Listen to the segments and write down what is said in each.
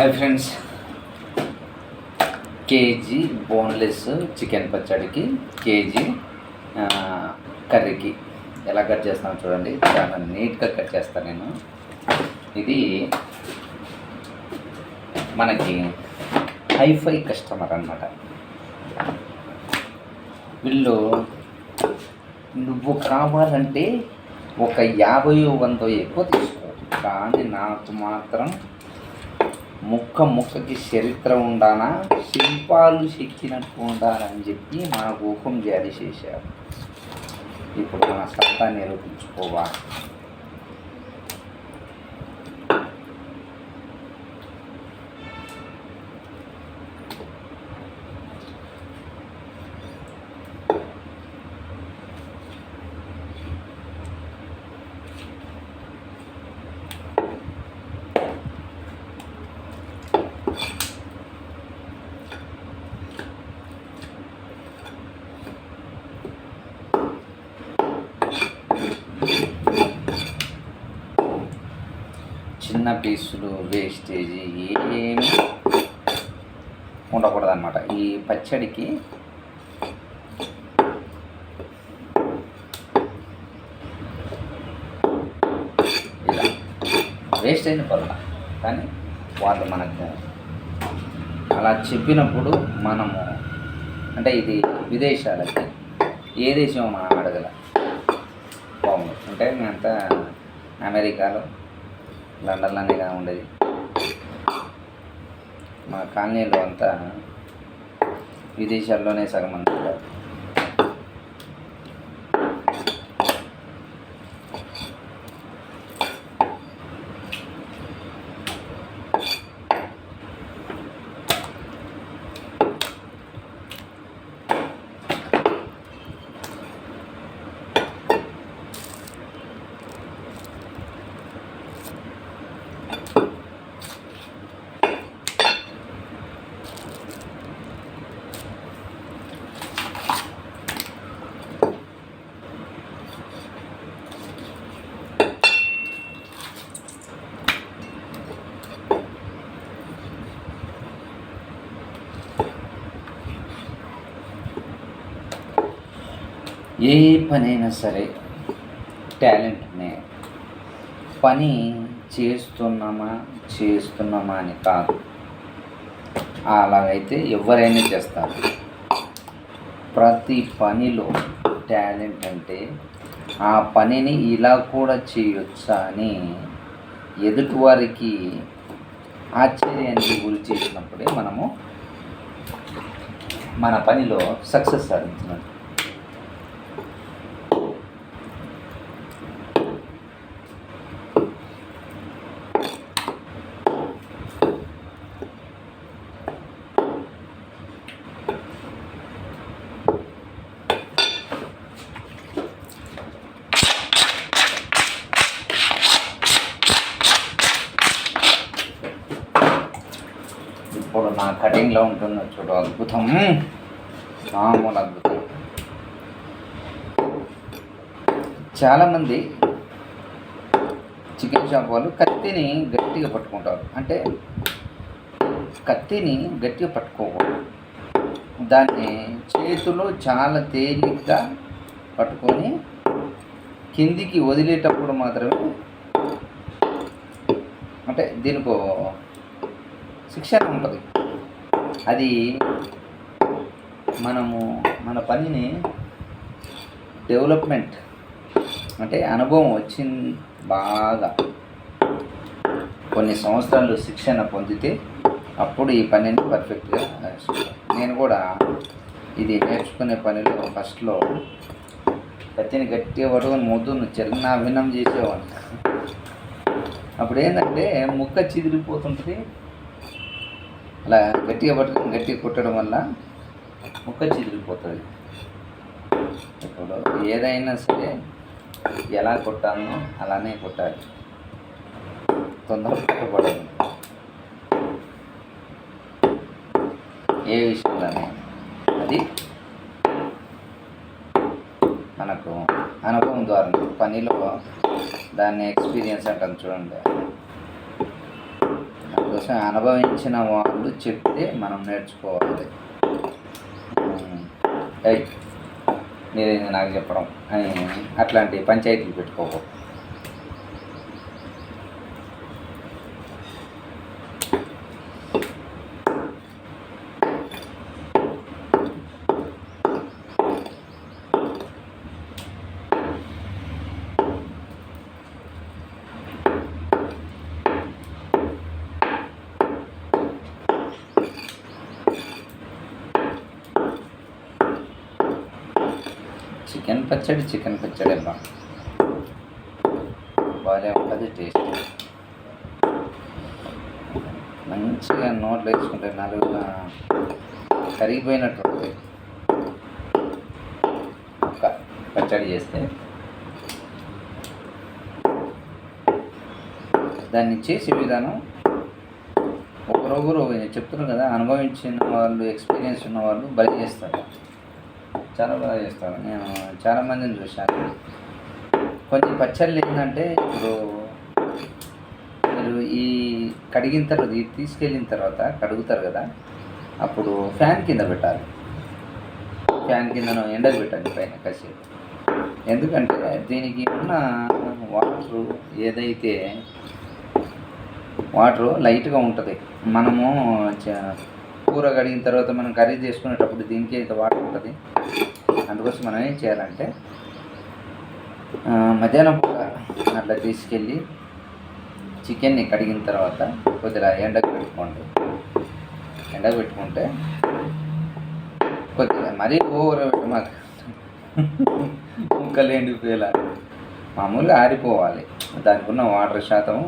Hi friends KG boneless chicken పచ్చడికి KG కర్రీకి. ఎలా కట్ చేస్తానో చూడండి. చాలా నీట్గా కట్ చేస్తాను నేను. ఇది మనకి హైఫై కస్టమర్ అన్నమాట. వీళ్ళు నువ్వు కావాలంటే ఒక యాభై వందో ఎక్కువ తీసుకో. కానీ నాకు మాత్రం ముక్క ముక్కకి చరిత్ర ఉండానా? శిల్పాలు చెక్కినట్టు ఉండాలని చెప్పి మన ఊహం జారీ చేశారు. ఇప్పుడు మన సత్తా నిరూపించుకోవాలి. చిన్న పీసులు వేస్టేజీ ఏమి ఉండకూడదు అనమాట ఈ పచ్చడికి ఇలా వేస్ట్ అయిన పర్వాల కానీ వాళ్ళు మనకు అలా చెప్పినప్పుడు మనము అంటే ఇది విదేశాలకి ఏ దేశం మనం అడగల. బాగుంది. అంటే అంతా అమెరికాలో లండన్లోనే కదా ఉండేది. మా కాలనీలో అంతా విదేశాల్లోనే సగం అంతా ఏ పనైనా సరే టాలెంట్నే పని చేస్తున్నామా చేస్తున్నామా అని కాదు. అలాగైతే ఎవరైనా చేస్తారు. ప్రతి పనిలో టాలెంట్ అంటే ఆ పనిని ఇలా కూడా చేయొచ్చా అని ఎదుటివారికి ఆశ్చర్యానికి గురి చేసినప్పుడే మనము మన పనిలో సక్సెస్ సాధించినట్టు ఇప్పుడు నా కటింగ్లో ఉంటున్న చూడు అద్భుతం. మామూలు అద్భుతం. చాలామంది చికెన్ షాప్ వాళ్ళు కత్తిని గట్టిగా పట్టుకుంటారు. అంటే కత్తిని గట్టిగా పట్టుకోకూడదు. దాన్ని చేతిలో చాలా తేలిగ్గా పట్టుకొని కిందికి వదిలేటప్పుడు మాత్రమే అంటే దీనికి శిక్షణ ఉంటుంది. అది మనము మన పనిని డెవలప్మెంట్ అంటే అనుభవం వచ్చింది బాగా. కొన్ని సంవత్సరాలు శిక్షణ పొందితే అప్పుడు ఈ పనిని పర్ఫెక్ట్గా నేను కూడా ఇది నేర్చుకునే పనిలో ఫస్ట్లో కత్తిని గట్టిగా పట్టుకొని ముద్దును చిరునాభిన్నం వినం చేసేవాడిని. అప్పుడు ఏంటంటే ముక్క చిదిరిపోతుంటుంది అలా గట్టిగా పట్టుకొని గట్టిగా కొట్టడం వల్ల ముక్క చిదిరిపోతుంది. ఇప్పుడు ఏదైనా సరే ఎలా కొట్టాలో అలానే కొట్టాలి. తొందర కుట్టబడదు ఏ విషయంలోనే అది మనకు అనుభవం ద్వారా పనిలో దాన్ని ఎక్స్పీరియన్స్ అంటాం చూడండి. సంతోషం అనుభవించిన వాళ్ళు చెప్తే మనం నేర్చుకోవాలి. ఉమ్, మీరేంది నాకు చెప్పడం? అని అట్లాంటి పంచాయతీలు పెట్టుకోకూడదు చికెన్ పచ్చడి చికెన్ పచ్చడి అమ్మా బాగా ఉంటుంది టేస్ట్. మంచిగా నోట్లు వేసుకుంటే నాలుగు కరిగిపోయినట్టు ఉంటుంది. ఒక పచ్చడి చేస్తే దాన్ని చేసే విధానం ఒకరొకరు నేను చెప్తున్నాను కదా అనుభవించిన వాళ్ళు ఎక్స్పీరియన్స్ ఉన్న వాళ్ళు బలి చేస్తారు. చాలా బాగా చేస్తారు. నేను చాలా మందిని చూశాను. కొన్ని పచ్చళ్ళు ఏంటంటే ఇప్పుడు మీరు ఈ కడిగిన తర్వాత ఇది తీసుకెళ్ళిన తర్వాత కడుగుతారు కదా అప్పుడు ఫ్యాన్ కింద పెట్టాలి. ఫ్యాన్ కిందను ఎండకు పెట్టండి పైన కాసేపు. ఎందుకంటే దీనికి ఉన్న వాటర్ ఏదైతే వాటర్ లైట్గా ఉంటుంది. మనము చ- కూర కడిగిన తర్వాత మనం కర్రీ చేసుకునేటప్పుడు దీనికి ఇంత వాటర్ ఉంటుంది. అందుకోసం మనం ఏం చేయాలంటే మధ్యాహ్నం పూట అట్లా తీసుకెళ్ళి చికెన్ని కడిగిన తర్వాత కొద్దిగా ఎండకు పెట్టుకోండి. ఎండకు పెట్టుకుంటే కొద్దిగా మరీ ఓవర్ మాకు ముక్కలు ఎండిపోయేలా మామూలుగా ఆరిపోవాలి. దానికి ఉన్న వాటర్ శాతం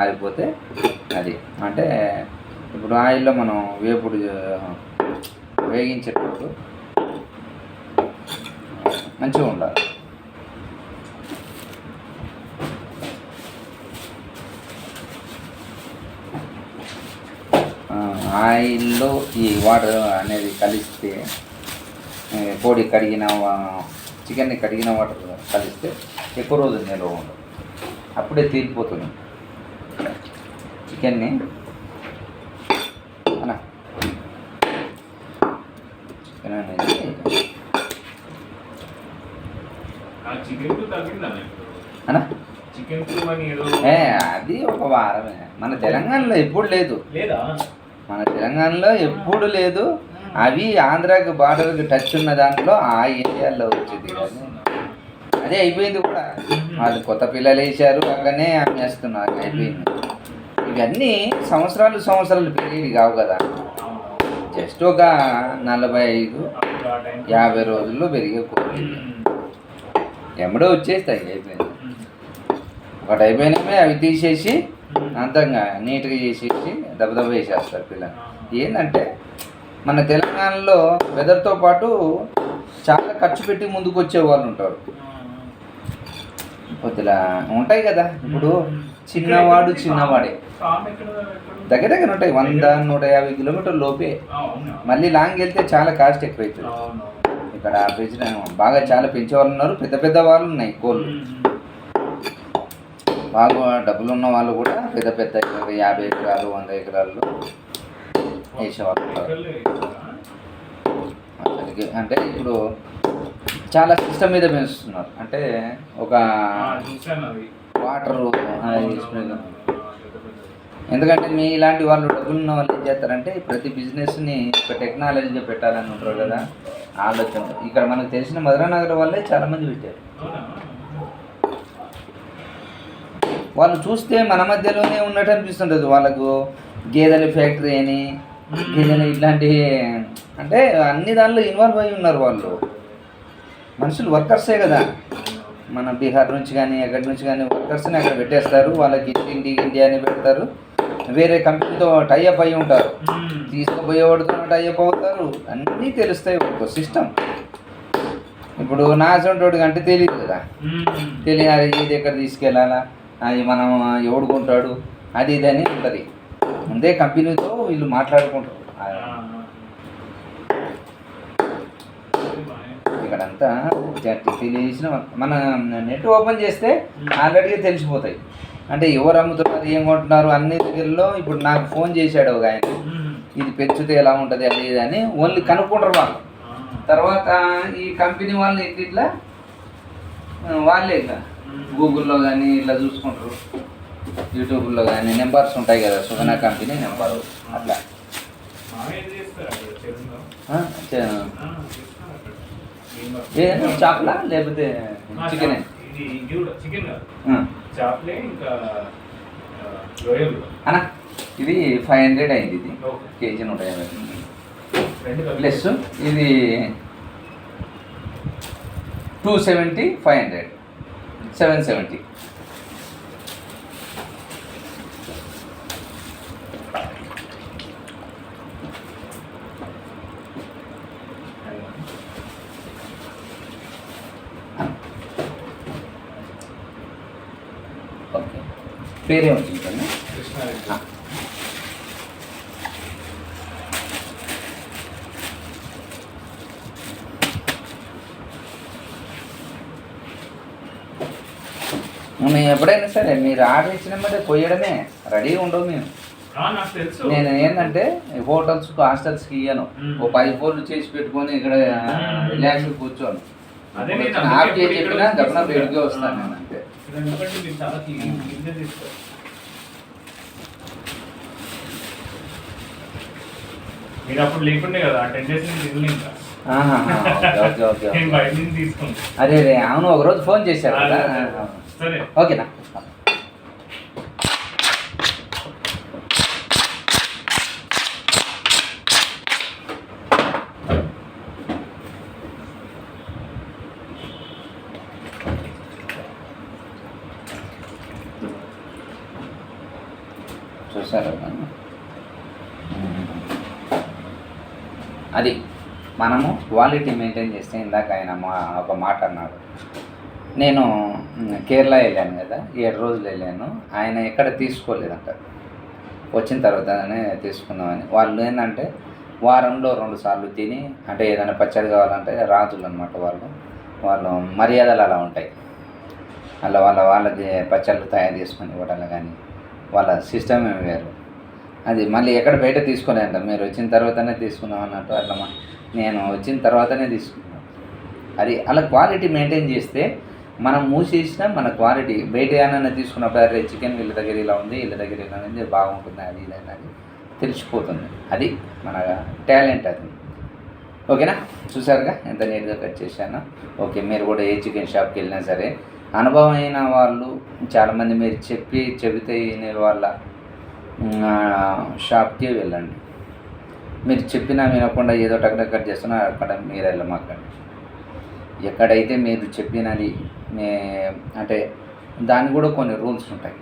ఆరిపోతే అది అంటే ఇప్పుడు ఆయిల్లో మనం వేపుడు వేగించేటప్పుడు మంచిగా ఉండాలి. ఆయిల్లో ఈ వాటర్ అనేది కలిస్తే కోడి కడిగిన చికెన్ని కడిగిన వాటర్ కలిస్తే ఎక్కువ రోజులు నిల్వ ఉండదు. అప్పుడే తీరిపోతుంది. చికెన్ని అనా చికెన్ అనేది ఏ అది ఒక వారమే. మన తెలంగాణలో ఎప్పుడు లేదు. మన తెలంగాణలో ఎప్పుడు లేదు. అవి ఆంధ్రాకి బార్డర్కి టచ్ ఉన్న దాంట్లో ఆ ఏరియాలో వచ్చేది కానీ అదే అయిపోయింది కూడా. వాళ్ళు కొత్త పిల్లలు వేసారు అక్కడనే అమ్మేస్తున్నారు. అయిపోయింది. ఇవన్నీ సంవత్సరాలు సంవత్సరాలు పెరిగేవి కావు కదా. జస్ట్ ఒక నలభై ఐదు యాభై రోజుల్లో పెరిగే కోడి. ఎమ్మడో వచ్చేస్తాయి అయిపోయింది. ఒకటి అయిపోయినామే అవి తీసేసి అంతంగా నీట్గా చేసేసి దెబ్బ వేసేస్తారు పిల్లలు. ఏంటంటే మన తెలంగాణలో వెదర్తో పాటు చాలా ఖర్చు పెట్టి ముందుకు వచ్చే వాళ్ళు ఉంటారు. కొద్దిగా ఉంటాయి కదా. ఇప్పుడు చిన్నవాడు చిన్నవాడే. దగ్గర దగ్గర ఉంటాయి. వంద నూట యాభై కిలోమీటర్ల లోపే. మళ్ళీ లాంగ్ వెళ్తే చాలా కాస్ట్ ఎక్కువ అవుతుంది. ఇక్కడ పెంచిన బాగా చాలా పెంచే వాళ్ళు ఉన్నారు. పెద్ద పెద్ద వాళ్ళు ఉన్నాయి కోళ్ళు బాగా డబ్బులు ఉన్న వాళ్ళు కూడా పెద్ద పెద్ద యాభై ఎకరాలు వంద ఎకరాల్లో వేసేవాళ్ళు అసలుకి అంటే ఇప్పుడు చాలా సిస్టమ్ మీద పెంచుతున్నారు. అంటే ఒక వాటర్ ఎందుకంటే మీ ఇలాంటి వాళ్ళు డబ్బులు ఉన్న వాళ్ళు ఏం చేస్తారంటే ప్రతి బిజినెస్ని ఒక టెక్నాలజీగా పెట్టాలని ఉంటారు కదా ఆలోచన. ఇక్కడ మనకు తెలిసిన మధురానగర్ వాళ్ళే చాలామంది పెట్టారు. వాళ్ళు చూస్తే మన మధ్యలోనే ఉన్నట్టు అనిపిస్తుంటుంది. వాళ్ళకు గేదెల ఫ్యాక్టరీ అని గేదెలు ఇట్లాంటి అంటే అన్ని దానిలో ఇన్వాల్వ్ అయి ఉన్నారు వాళ్ళు. మనుషులు వర్కర్సే కదా. మన బీహార్ నుంచి కానీ ఎక్కడి నుంచి కానీ వర్కర్స్ని అక్కడ పెట్టేస్తారు. వాళ్ళకి ఇంటి ఇంటి అని పెడతారు. వేరే కంపెనీతో టైఅప్ అయి ఉంటారు. తీసుకుపోయేవాడితో టైఅప్ అవుతారు. అన్నీ తెలుస్తాయి ఒక సిస్టమ్ ఇప్పుడు నా అసంటోడికి అంటే తెలియదు కదా. తెలియాలి ఇది ఎక్కడ తీసుకెళ్ళాలా? అది మనం ఎవడు కొంటాడు? అది ఇది అని ఉంటుంది. ముందే కంపెనీతో వీళ్ళు మాట్లాడుకుంటారు. ఇక్కడంతా తెలిసిన మన నెట్ ఓపెన్ చేస్తే ఆల్రెడీ తెలిసిపోతాయి. అంటే ఎవరు అమ్ముతున్నారు ఏం కొంటున్నారు అన్ని దగ్గరలో ఇప్పుడు నాకు ఫోన్ చేశాడు ఒక ఆయన. ఇది పెంచితే ఎలా ఉంటుంది అది ఇది అని ఓన్లీ కనుక్కుంటారు వాళ్ళు. తర్వాత ఈ కంపెనీ వాళ్ళని ఇట్లా వాళ్ళే ఇక గూగుల్లో కానీ ఇట్లా చూసుకుంటారు. యూట్యూబ్లో కానీ నెంబర్స్ ఉంటాయి కదా సుగనా కంపెనీ నెంబరు అట్లా. ఏం చాపలా లేకపోతే చికెన్. ఇది ఇది కూడా చికెన్ కాదు చాప్లే ఇంకా ఆ, రొయ్యలు. అన్న ఇది ఫైవ్ హండ్రెడ్ అయింది ఇది. కేజీ నూట యాభై. ప్లస్ ఇది two seventy five hundred seven seventy okay పేరే కన్నా కృష్ణారెడ్డి. మేము ఎప్పుడైనా సరే మీరు ఆర్డర్ ఇచ్చిన మీద పోయడమే రెడీగా ఉండవు మేము. నేను ఏంటంటే హోటల్స్ హాస్టల్స్కి ఇయ్యను. మ్మ్. ఓ పది ఫోన్లు చేసి పెట్టుకొని ఇక్కడ రిలాక్స్ కూర్చోను. ఆఫ్ చేసి చెప్పినా గమనం వేడిగా. వస్తాను నేను. మీరు చాలా తీస్తారు మీరు అప్పుడు లేకుండే కదా ఆ టెన్ డేస్ నుంచి ఇంకా. నేను. బయట నుంచి అరే అవును ఒక రోజు ఫోన్ చేశారు కదా. సరే. ఓకేనా చూసారు అది మనము క్వాలిటీ మెయింటైన్ చేస్తే ఇందాక ఆయన మా ఒక మాట అన్నాడు. నేను కేరళ వెళ్ళాను కదా ఏడు రోజులు వెళ్ళాను. ఆయన ఎక్కడ తీసుకోలేదంట. వచ్చిన తర్వాతనే తీసుకుందామని. వాళ్ళు ఏంటంటే వారంలో రెండు సార్లు తిని అంటే ఏదైనా పచ్చడి కావాలంటే రాజులు అనమాట వాళ్ళు. వాళ్ళు మర్యాదలు అలా ఉంటాయి. అలా వాళ్ళ వాళ్ళకి పచ్చళ్ళు తయారు చేసుకొని ఇవ్వడం కానీ వాళ్ళ సిస్టమ్ ఏమి వేరు. అది మళ్ళీ ఎక్కడ బయట తీసుకోలేదంట. మీరు వచ్చిన తర్వాతనే తీసుకుందాం అన్నట్టు అట్లా నేను వచ్చిన తర్వాతనే తీసుకున్నాను. అది అలా క్వాలిటీ మెయింటైన్ చేస్తే మనం మూసేసినా మన క్వాలిటీ బయట ఏమైనా తీసుకున్నప్పుడు అరే చికెన్ వీళ్ళ దగ్గర ఇలా ఉంది వీళ్ళ దగ్గర ఇలా ఉంది బాగుంటుంది అది ఇది అనేది తెలిసిపోతుంది. అది మన టాలెంట్ అది. ఓకేనా? చూసారుగా? ఎంత నీట్గా కట్ చేశాను. ఓకే మీరు కూడా ఏ చికెన్ షాప్కి వెళ్ళినా సరే అనుభవం అయిన వాళ్ళు చాలామంది మీరు చెప్పి చెబితే వినే వాళ్ళ షాప్కి వెళ్ళండి. మీరు చెప్పినా వినకుండా ఏదో టక్కడ కట్ చేస్తున్నా అక్కడ మీరు వెళ్ళమాకండి ఎక్కడైతే మీరు చెప్పినది మే అంటే దానికి కూడా కొన్ని రూల్స్ ఉంటాయి.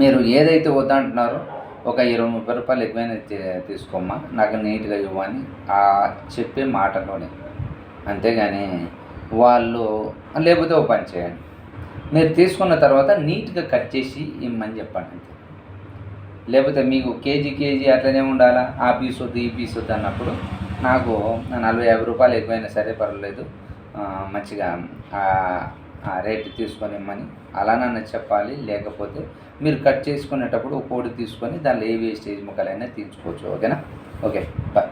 మీరు ఏదైతే వద్దంటున్నారో ఒక ఇరవై ముప్పై రూపాయలు ఎక్కువైనా తీసుకోమ్మా. నాకు నీట్గా ఇవ్వని ఆ చెప్పే మాటలోనే. అంతేగాని వాళ్ళు లేకపోతే ఓ పని చేయండి. మీరు తీసుకున్న తర్వాత నీట్గా కట్ చేసి ఇమ్మని చెప్పండి అంతే. లేకపోతే మీకు కేజీ కేజీ అట్లనే ఉండాలా? ఆ పీస్ వద్దు ఈ పీస్ వద్దు అన్నప్పుడు నాకు నలభై యాభై రూపాయలు ఎక్కువైనా సరే పర్వాలేదు. మంచిగా ఆ- రేటు తీసుకొని ఇమ్మని. అలానన్నా చెప్పాలి. లేకపోతే మీరు కట్ చేసుకునేటప్పుడు కోడి తీసుకొని దానిలో ఏ వేస్టేజ్ ముక్కలైనా తీసుకోవచ్చు ఓకేనా? Okay bye.